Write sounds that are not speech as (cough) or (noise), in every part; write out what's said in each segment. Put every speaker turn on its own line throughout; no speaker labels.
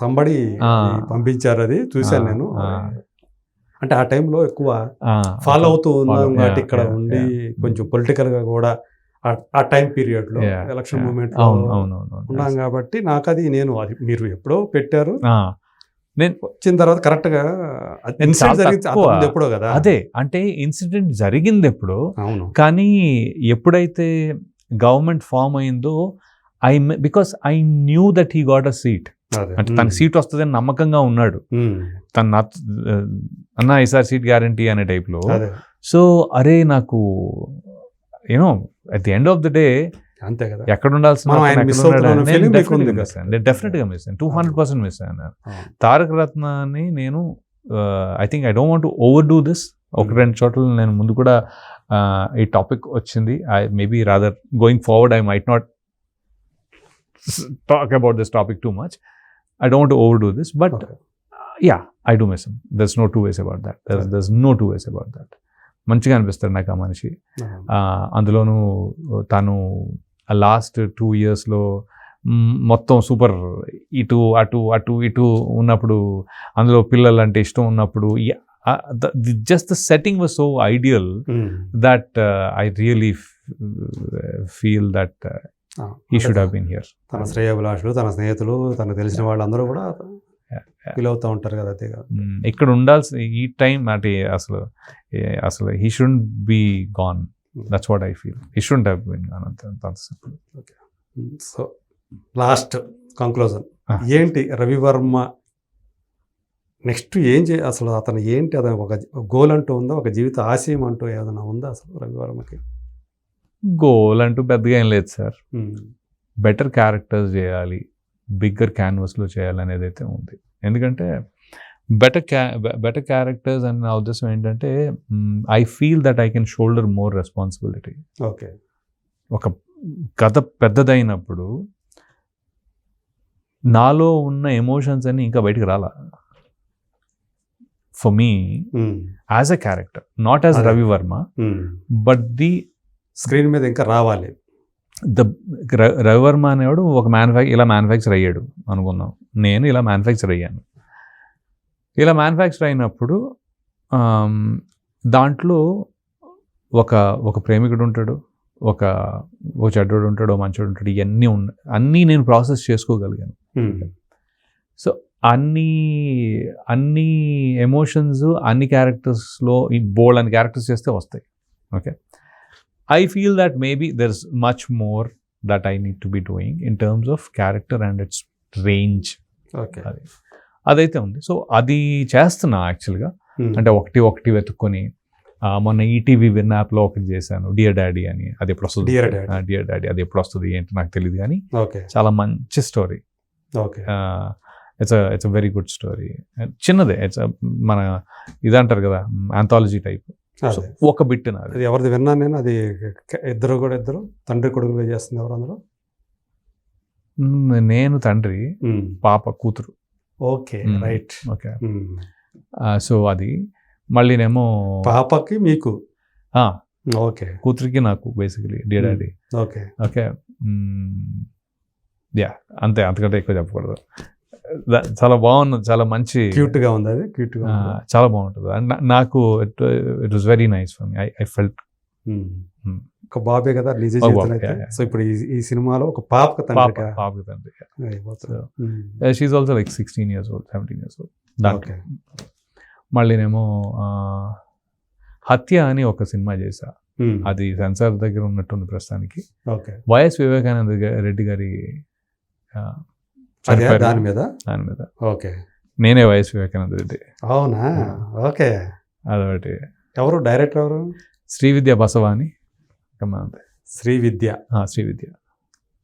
Somebody. పంపించారు అది. చూశాను నేను. అంటే ఆ టైంలో ఎక్కువ ఫాలో అవుతూ ఉన్నాం కాబట్టి ఇక్కడ ఉండి. కొంచెం పొలిటికల్గా కూడా ఆ- టైం
పీరియడ్లో
ఎలక్షన్. మూమెంట్ ఉన్నాం కాబట్టి నాకు అది నేను అది మీరు ఎప్పుడో పెట్టారు.
నేను
వచ్చిన తర్వాత కరెక్ట్గా ఎప్పుడో కదా.
అదే అంటే ఇన్సిడెంట్ జరిగింది ఎప్పుడు
అవును.
కానీ ఎప్పుడైతే గవర్నమెంట్ ఫామ్ అయిందో I because I knew that he got a seat అంటే తన సీట్ వస్తుందని నమ్మకంగా ఉన్నాడు. తన నా అన్న ఈసారి సీట్ గ్యారంటీ అనే టైప్లో. సో అరే నాకు you know at the end of the day
అంతే కదా.
ఎక్కడ ఉండాల్సిన
మనం
అతను
ఆయన
ఎక్కడ
miss
ఉన్నాడు
అవుతున్నాం
అని
అనే
నేను
feeling మీకు
definitely
ఉంది
miss
కదా.
అయ్యాను. నేను డెఫినెట్గా మిస్ అయ్యాను. టూ హండ్రెడ్ పర్సెంట్ మిస్ అయ్యాను. తారక రత్నాన్ని నేను I think I don't want overdo this ఒక. రెండు చోట్ల నేను ముందు కూడా uh, ఈ టాపిక్ వచ్చింది. I maybe rather going forward I might not talk about this topic too much I don't overdo this but
Okay.
Yeah I do miss there's no two ways about that
Right.
There's no two ways about that మంచిగా అనిపిస్తాడు నాకు ఆ మనిషి. ఆ, అందులోనూ తను last two ఇయర్స్లో మొత్తం సూపర్ ఇటు అటు అటు ఇటు ఉన్నప్పుడు అందులో పిల్లలు అంటే ఇష్టం ఉన్నప్పుడు just the setting was so ideal that I really feel that he should have been here
తన శ్రేయభిలాషులు తన స్నేహితులు తనకు తెలిసిన వాళ్ళందరూ కూడా. ఫీల్ అవుతూ ఉంటారు కదా అదే కదా.
ఇక్కడ ఉండాల్సి ఈ టైం అంటే అసలు అసలు he should be gone that's what I feel he should have been gone అంత అంత simple.
So last conclusion. ఏంటి రవివర్మ నెక్స్ట్ ఏం చే అసలు అతను ఏంటి అతను ఒక గోల్ అంటూ ఉందా ఒక జీవిత ఆశయం అంటూ ఏదైనా ఉందా అసలు రవివర్మకి?
గోల్ అంటూ పెద్దగా ఏం లేదు సార్.
ఉమ్,
బెటర్ క్యారెక్టర్స్ చేయాలి బిగ్గర్ క్యాన్వస్లో చేయాలి అనేది అయితే ఉంది. ఎందుకంటే బెటర్ క్యా బెటర్ క్యారెక్టర్స్ అని నా ఉద్దేశం ఏంటంటే I feel that I can shoulder more responsibility
okay.
ఒక కథ పెద్దదైనప్పుడు నాలో ఉన్న ఎమోషన్స్ అన్ని ఇంకా బయటికి రాలా. For me as a character not as
అదే.
Ravi Varma
um.
But the
screen మీద ఇంకా రావాలి.
ద రవివర్మ అనేవాడు ఒక మ్యానుఫ్యాక్ ఇలా మ్యానుఫ్యాక్చర్ అయ్యాడు అనుకుందాం. నేను ఇలా మ్యానుఫ్యాక్చర్ అయ్యాను. ఇలా మ్యానుఫ్యాక్చర్ అయినప్పుడు దాంట్లో ఒక ఒక ప్రేమికుడు ఉంటాడు ఒక ఓ చెడ్డోడు ఉంటాడు ఓ మంచోడు ఉంటాడు ఇవన్నీ ఉన్న అన్నీ నేను ప్రాసెస్ చేసుకోగలిగాను. సో అన్ని అన్ని ఎమోషన్స్ అన్ని క్యారెక్టర్స్లో ఈ బోల్డ్ అని క్యారెక్టర్స్ చేస్తే వస్తాయి. Okay? I feel that maybe there is much more that I need to be doing in terms of character and its range
okay
అది. అదైతే ఉంది. సో అది చేస్తున్నా యాక్చువల్గా
ఉమ్,
అంటే ఒకటి ఒకటి వెతుక్కొని మొన్న ఈటీవీ విన్ యాప్లో ఒకటి చేశాను. డియర్ డాడీ అని. అది ఎప్పుడు వస్తుంది?
Dear Daddy.
డియర్ డాడీ అది ఎప్పుడు వస్తుంది? ఏంటి? నాకు తెలియదు కానీ చాలా మంచి story
okay
it's it's very good story చిన్నదే. ఇట్స్ మన ఇదంటారు కదా ఆంథాలజీ టైప్ ఒక బిట్ నాది.
అది ఎవరిది విన్నాను నేను అది ఇద్దరు కూడా ఇద్దరు తండ్రి కొడుకులు చేస్తుంది ఎవరు అందులో?
నేను తండ్రి పాప కూతురు.
ఓకే. రైట్.
ఓకే. సో అది. మళ్ళీనేమో
పాపకి మీకు? ఓకే.
కూతురికి నాకు బేసికలీ డి
Hmm.
Daddy
okay.
Okay. Yeah అంతే అంతకంటే ఎక్కువ చెప్పకూడదు. చాలా బాగున్నది చాలా మంచి
క్యూట్గా ఉంది అది క్యూట్గా
ఆ,
ఉంది.
చాలా బాగుంటుంది అండ్ నాకు it it was very nice for me I I felt.
ఒక బాబే కదా నిజ. సో ఇప్పుడు ఈ- సినిమాలో ఒక పాపకు
పాప
తండ్రిగా
పాప తండ్రి. So,
um.
She also like sixteen years old seventeen years old దాంట్లో మళ్ళీనేమో హత్య అని ఒక సినిమా చేశా. అది సెన్సార్ దగ్గర ఉన్నట్టుంది ప్రస్తుతానికి
ఓకే
వైఎస్ వివేకానంద రెడ్డి గారి
అదే దాని మీద?
దాని మీద.
ఓకే.
నేనే వైఎస్ వివేకానంద రెడ్డి.
అవునా? ఓకే.
అదొకటి.
ఎవరు? డైరెక్టర్ ఎవరు?
శ్రీ విద్య బసవ అని ఒక అమ్మాయి ఉంది.
Sri Vidya
Sri Vidya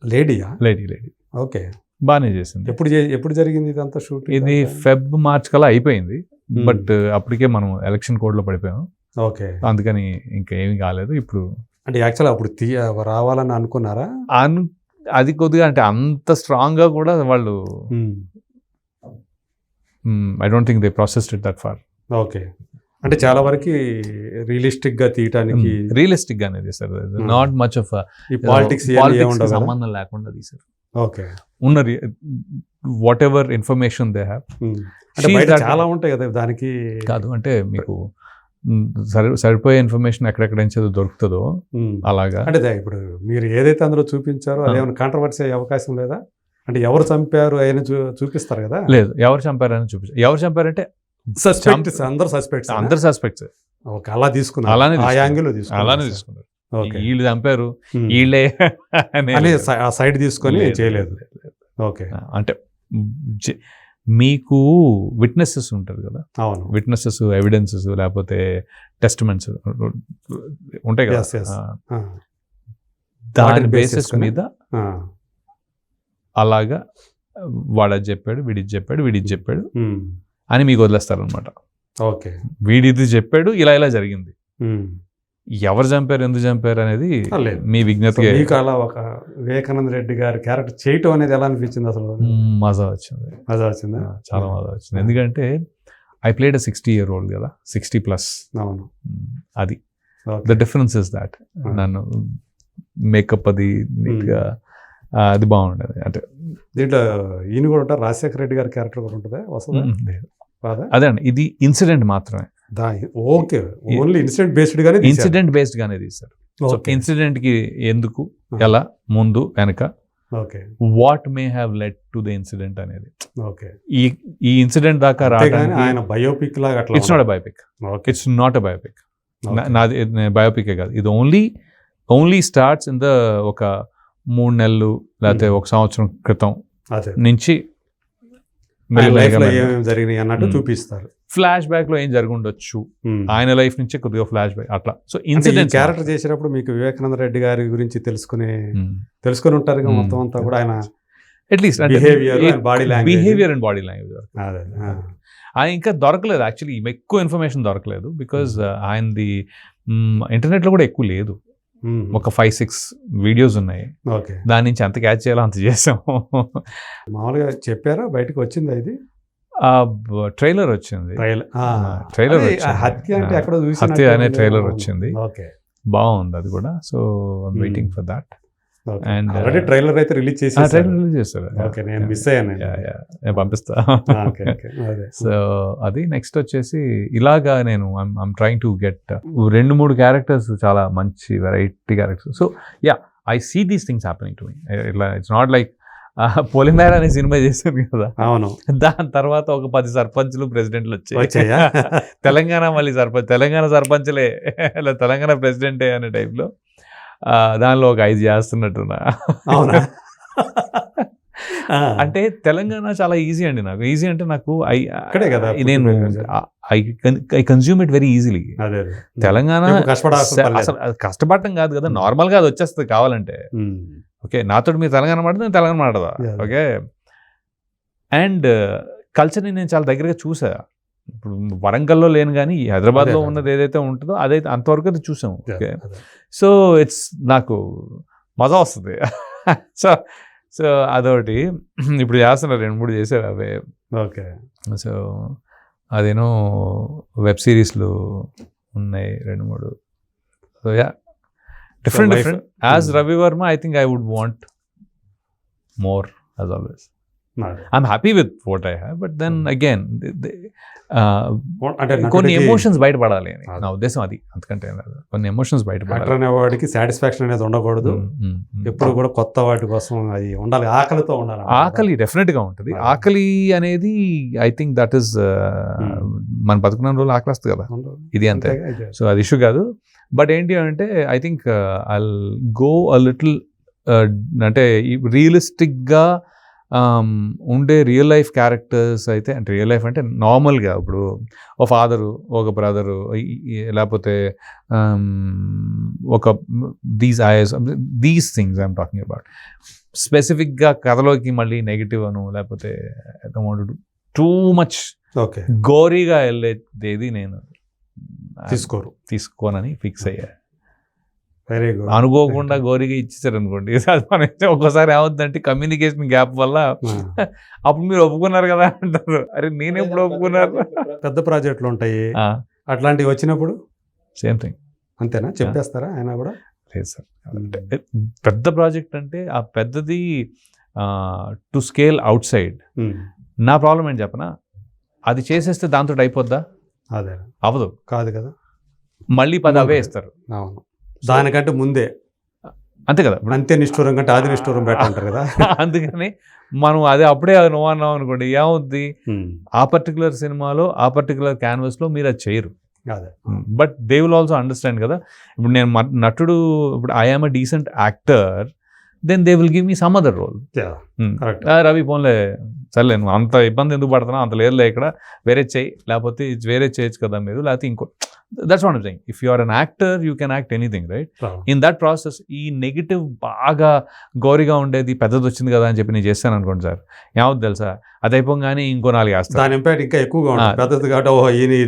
లేడీయా?
Lady lady.
Okay.
బాగానే చేసింది.
ఎప్పుడు ఎప్పుడు జరిగింది ఇదంతా షూట్
ఇది ఫెబ్ మార్చ్ కల్లా అయిపోయింది. బట్ అప్పటికే మనం ఎలక్షన్ కోడ్లో పడిపోయాం.
ఓకే.
అందుకని ఇంకా ఏమీ కాలేదు. ఇప్పుడు
అంటే యాక్చువల్ అప్పుడు రావాలని అనుకున్నారా?
అను అది కొద్దిగా అంటే అంత స్ట్రాంగ్గా కూడా వాళ్ళు. I don't think they processed it that far
okay. అంటే చాలా వరకు రియలిస్టిక్గా తీయటానికి
రియలిస్టిక్ గానే తీసారు నాట్ మచ్ ఆఫ్
పాలిటిక్స్
సంబంధం లేకుండా తీసారు
ఓకే.
ఉన్న whatever information they have.
అంటే చాలా ఉంటాయి కదా దానికి?
కాదు అంటే మీకు సరి సరిపోయే ఇన్ఫర్మేషన్ ఎక్కడెక్కడ నుంచి అది దొరుకుతుందో. అలాగా.
అంటే ఇప్పుడు మీరు ఏదైతే అందులో చూపించారో
ఆ.
అదేమైనా కాంట్రవర్సీ అయ్యే అవకాశం లేదా? అంటే ఎవరు చంపారు అయినా చూ చూపిస్తారు కదా?
లేదు ఎవరు చంపారని చూపించారు ఎవరు చంపారంటే
సస్పెక్ట్స్ అందరు సస్పెక్ట్స్
అందరు సస్పెక్ట్స్
ఓకే అలా తీసుకున్నారు.
అలానే
ఆ
తీసుకున్నారు.
యాంగిల్ తీసుకున్నారు.
అలానే తీసుకున్నారు.
ఓకే.
వీళ్ళు చంపారు. వీళ్ళే అనే
అని సైడ్ తీసుకొని
లేదు,
చేయలేదు.
లేదు, లేదు.
ఓకే.
అంటే మీకు విట్నెసెస్ ఉంటారు కదా?
అవును.
విట్నెసెస్ ఎవిడెన్సెస్ లేకపోతే టెస్ట్మెంట్స్ ఉంటాయి కదా? దాని బేసిస్? మీద అలాగా వాడది చెప్పాడు వీడిది చెప్పాడు వీడిది చెప్పాడు. అని మీకు వదిలేస్తారు అనమాట
ఓకే.
వీడిది చెప్పాడు ఇలా ఇలా జరిగింది. ఎవరు చంపారు ఎందుకు చంపారు అనేది. మీ
సో
విజ్ఞతకి
మీకు అలా ఒక వివేకానంద రెడ్డి గారి క్యారెక్టర్ చేయటం అనేది ఎలా అనిపించింది అసలు?
మజా వచ్చింది.
మజా వచ్చిందా?
చాలా మజా వచ్చింది. ఎందుకంటే I played a sixty year old కదా సిక్స్టీ ప్లస్
అవును.
అది. The difference is that. నన్ను మేకప్ అది నీట్గా అది బాగుండేది. అంటే
దీంట్లో ఈయన కూడా ఉంటారు రాజశేఖర రెడ్డి గారి క్యారెక్టర్ కూడా ఉంటుందా? వస్తుందా?
అదే అండి ఇది ఇన్సిడెంట్ మాత్రమే.
ఓకే. ఓన్లీ ఇన్సిడెంట్ బేస్డ్ గానే.
ఇన్సిడెంట్ బేస్డ్ గానే తీశారు. ఇన్సిడెంట్కి ఎందుకు. ఎలా ముందు వెనక
okay.
What may have led to the incident అనేది.
ఓకే.
ఈ ఈ ఇన్సిడెంట్ దాకా రావడానికి
ఆయన బయోపిక్ లాగా
it's not biopic
okay.
It's not a biopic. నాది బయోపికే కాదు. ఇది only only starts in the ఒక మూడు నెలలు లేకపోతే. ఒక సంవత్సరం క్రితం నుంచి
జరిగినాయి అన్నట్టు. చూపిస్తారు.
ఫ్లాష్ బ్యాక్లో ఏం జరుగుండొచ్చు. ఆయన లైఫ్ నుంచే కొద్దిగా ఫ్లాష్ బ్యాక్ అట్లా. సో ఇన్సిడెంట్
క్యారెక్టర్ చేసినప్పుడు మీకు వివేకానంద రెడ్డి గారి గురించి తెలుసుకునే తెలుసుకొని ఉంటారు. మొత్తం అంతా కూడా ఆయన
at least
body language.
Behaviour and body language. ఆయన ఇంకా దొరకలేదు. యాక్చువల్లీ ఎక్కువ ఇన్ఫర్మేషన్ దొరకలేదు బికాజ్ ఆయనది ఇంటర్నెట్లో కూడా ఎక్కువ లేదు. ఒక ఫైవ్ సిక్స్ వీడియోస్ ఉన్నాయి.
ఓకే.
దాని నుంచి ఎంత క్యాచ్ చేయాలో అంత చేసాం
మామూలుగా చెప్పారా? బయటకు వచ్చిందా ఇది?
ట్రైలర్ వచ్చింది.
ట్రైల్
trailer
అదే,
వచ్చింది.
ఆ హత్య అంటే
ఆ,
ఎక్కడో చూసి
హత్య అనే trailer వచ్చింది.
ఓకే.
బాగుంది అది కూడా. So I'm. Waiting for that
already
uh,
trailer అయితే రిలీజ్ చేసి
ట్రైలర్ రిలీజ్ చేస్తారు.
ఓకే నేను మిస్ అయ్యాను.
నేను పంపిస్తా. సో (laughs) అది. నెక్స్ట్ వచ్చేసి ఇలాగా నేను ఐమ్ ట్రైంగ్ టు గెట్ రెండు మూడు క్యారెక్టర్స్ చాలా మంచి variety characters so yeah I see these things happening to me ఇట్లా ఇట్స్ నాట్ లైక్ పొలిమేర అనే సినిమా చేశాను కదా.
అవును.
దాని తర్వాత ఒక పది సర్పంచ్లు ప్రెసిడెంట్లు వచ్చాయి.
వచ్చాయా? (laughs)
తెలంగాణ మళ్ళీ సర్పంచ్ తెలంగాణ సర్పంచ్లే. ఇలా తెలంగాణ ప్రెసిడెంటే అనే టైప్లో దానిలో ఒక ఐదు చేస్తున్నట్టున్నా.
అవునా? (laughs)
అంటే తెలంగాణ చాలా ఈజీ అండి నాకు. ఈజీ అంటే నాకు ఐ
అక్కడే కదా
నేను I consume it very easily Telangana. అసలు అది కష్టపడటం కాదు కదా. నార్మల్గా అది వచ్చేస్తుంది కావాలంటే. ఓకే నాతో మీరు తెలంగాణ మాట్లాడితే నేను తెలంగాణ మాట్లాడదా. ఓకే. అండ్ కల్చర్ని నేను చాలా దగ్గరగా చూసా. ఇప్పుడు వరంగల్లో లేను కానీ హైదరాబాద్లో. ఉన్నది ఏదైతే ఉంటుందో అదైతే అంతవరకు అది చూసాం
Yeah,
ఓకే. సో ఇట్స్ నాకు మజా వస్తుంది. (laughs) సో సో అదొకటి. ఇప్పుడు చేస్తున్నారు రెండు మూడు చేసారు అవే.
ఓకే.
సో అదేనో వెబ్ సిరీస్లు ఉన్నాయి రెండు మూడు. So yeah. Different different as. Ravi Varma I think I would want more as always. I'm happy with what I have but then. Again కొన్ని ఎమోషన్స్ బయటపడాలి అని. నా ఉద్దేశం అది లేదు. కొన్ని ఎమోషన్స్ బయటపడాలి
అనేవాడికి సాటిస్ఫాక్షన్ అనేది ఉండకూడదు
Hmm, hmm, hmm.
ఎప్పుడు కూడా కొత్త వాటి కోసం అది ఉండాలి ఆకలితో ఉండాలి
ఆకలి డెఫినెట్గా ఉంటుంది. ఆకలి అనేది ఐ థింక్ దట్ ఈస్. మన బతుకున్న రోజులు ఆకలి వస్తుంది కదా. ఇది అంతే. సో అది ఇష్యూ కాదు బట్ ఏంటి అంటే I think I go a little అంటే రియలిస్టిక్గా ఉండే రియల్ లైఫ్ క్యారెక్టర్స్ అయితే అంటే రియల్ లైఫ్ అంటే నార్మల్గా ఇప్పుడు ఒక ఫాదరు ఒక బ్రదరు లేకపోతే um, ఒక these is these things I'm talking about స్పెసిఫిక్గా కథలోకి మళ్ళీ నెగిటివ్ అను లేకపోతే టూ మచ్
ఓకే
గోరీగా వెళ్ళేది నేను.
తీసుకోరు.
తీసుకోనని ఫిక్స్ అయ్యా
వెరీ గుడ్
అనుకోకుండా గోరీగా ఇచ్చేసారు అనుకోండి. (laughs) మనం ఒక్కోసారి ఏమవుతుందంటే కమ్యూనికేషన్ గ్యాప్ వల్ల (laughs) అప్పుడు మీరు ఒప్పుకున్నారు కదా అంటారు. అరే నేను ఎప్పుడు ఒప్పుకున్నారు.
పెద్ద ప్రాజెక్టులు ఉంటాయి. అట్లాంటివి వచ్చినప్పుడు?
సేమ్ థింగ్
అంతేనా? చెప్పేస్తారా ఆయన కూడా?
లేదు సార్. పెద్ద ప్రాజెక్ట్ అంటే ఆ పెద్దది టు స్కేల్ అవుట్ సైడ్. నా ప్రాబ్లం ఏంటి చెప్పనా? అది చేసేస్తే దాంతో అయిపోద్దా?
అదే.
అవ్వదు
కాదు కదా?
మళ్ళీ పది అవే ఇస్తారు.
అవును. దానికంటే ముందే.
అంతే కదా. ఇప్పుడు
అంతే నిష్ఠూరం కంటే ఆది నిష్ఠూరం బెటర్ అంటారు కదా? (laughs)
అందుకని మనం అదే అప్పుడే అది నువ్వు అన్నావు అనుకోండి ఏమవుద్ది. ఆ పర్టికులర్ సినిమాలో ఆ పర్టికులర్ క్యాన్వస్లో మీరు అది చేయరు.
అదే.
But they will also understand కదా. ఇప్పుడు నేను నటుడు ఇప్పుడు I'm a decent actor then they will give me some other role. Ravi పోన్లే సర్లే నువ్వు అంత ఇబ్బంది ఎందుకు పడుతున్నావు? అంత లేదులే ఇక్కడ. వేరే చేయి లేకపోతే వేరే చేయొచ్చు కదా మీరు లేకపోతే ఇంకో that's what saying if you are an actor you can act anything right. In that process ఈ నెగిటివ్ బాగా గోరిగా ఉండేది పెద్దది వచ్చింది కదా అని చెప్పి నేను చేస్తాను అనుకోండి సార్. ఏమవుతుంది తెలుసా? అది అయిపోగానే ఇంకో నాలుగు వేస్తారు.
దాని ఇంపాక్ట్ ఇంకా ఎక్కువగా. పెద్దది కాబట్టి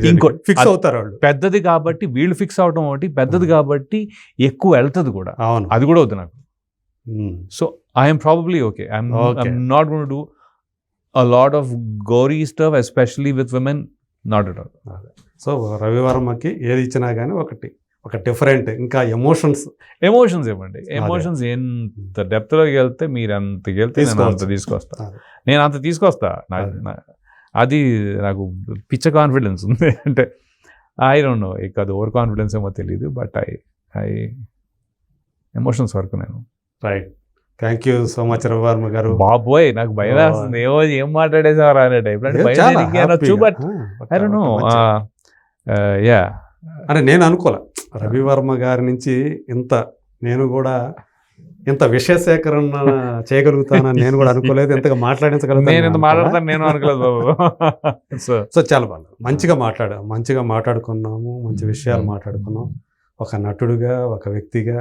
ఇంకో-
ఫిక్స్ అవుతారు వాళ్ళు.
పెద్దది కాబట్టి వీళ్ళు ఫిక్స్ అవడం ఒకటి పెద్దది కాబట్టి ఎక్కువ వెళ్తుంది కూడా. అది కూడా వద్దు నాకు. So I'm probably okay I'm. Not gonna do a lot of gory stuff especially with women not at all
so రవివర్మకి ఏది ఇచ్చినా కానీ ఒకటి ఒక డిఫరెంట్ ఇంకా ఎమోషన్స్
ఎమోషన్స్ ఇవ్వండి. ఎమోషన్స్ ఎంత డెప్త్లోకి వెళ్తే మీరు అంత వెళ్తే అంత. తీసుకొస్తా. నేను అంత తీసుకొస్తా.
అది.
నాకు పిచ్చ కాన్ఫిడెన్స్ ఉంది. (laughs) అంటే ఐ డోంట్ నో ఇక అది ఓవర్ కాన్ఫిడెన్స్ ఏమో తెలియదు బట్ ఐ ఐ ఎమోషన్స్ వరకు నేను
right thank you so much Ravi Varma గారు
బాబోయ్ నాకు భయం
Oh.
వేస్తుంది. ఏమో ఏం మాట్లాడేసావు అనే టైప్ యా
అంటే నేను అనుకోలే. రవివర్మ గారి నుంచి ఇంత నేను కూడా ఇంత విషయ సేకరణ చేయగలుగుతానని నేను కూడా అనుకోలేదు. ఇంతగా మాట్లాడించగలుగుతాను
నేను ఇంత మాట్లాడతాను నేను అనుకోలేదు బాబు. (laughs) సో
సో చాలా బాగుంది. మంచిగా మాట్లాడా మంచిగా మాట్లాడుకున్నాము మంచి విషయాలు మాట్లాడుకున్నాం. ఒక నటుడుగా ఒక వ్యక్తిగా.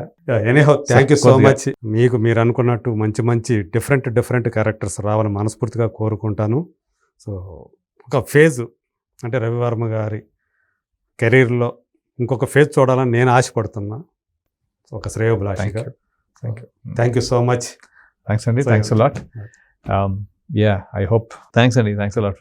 Anyhow thank you so. Much మీకు మీరు అనుకున్నట్టు మంచి మంచి డిఫరెంట్ డిఫరెంట్ క్యారెక్టర్స్ రావాలని మనస్ఫూర్తిగా కోరుకుంటాను. సో ఒక ఫేజ్ అంటే రవివర్మ గారి కెరీర్లో ఇంకొక ఫేజ్ చూడాలని నేను ఆశపడుతున్నా. ఒక శ్రేయోభిలాషిగా.
Thank you
thank you so much
thanks అండి thanks a lot yeah I hope thanks అండి థ్యాంక్స్ అలాట్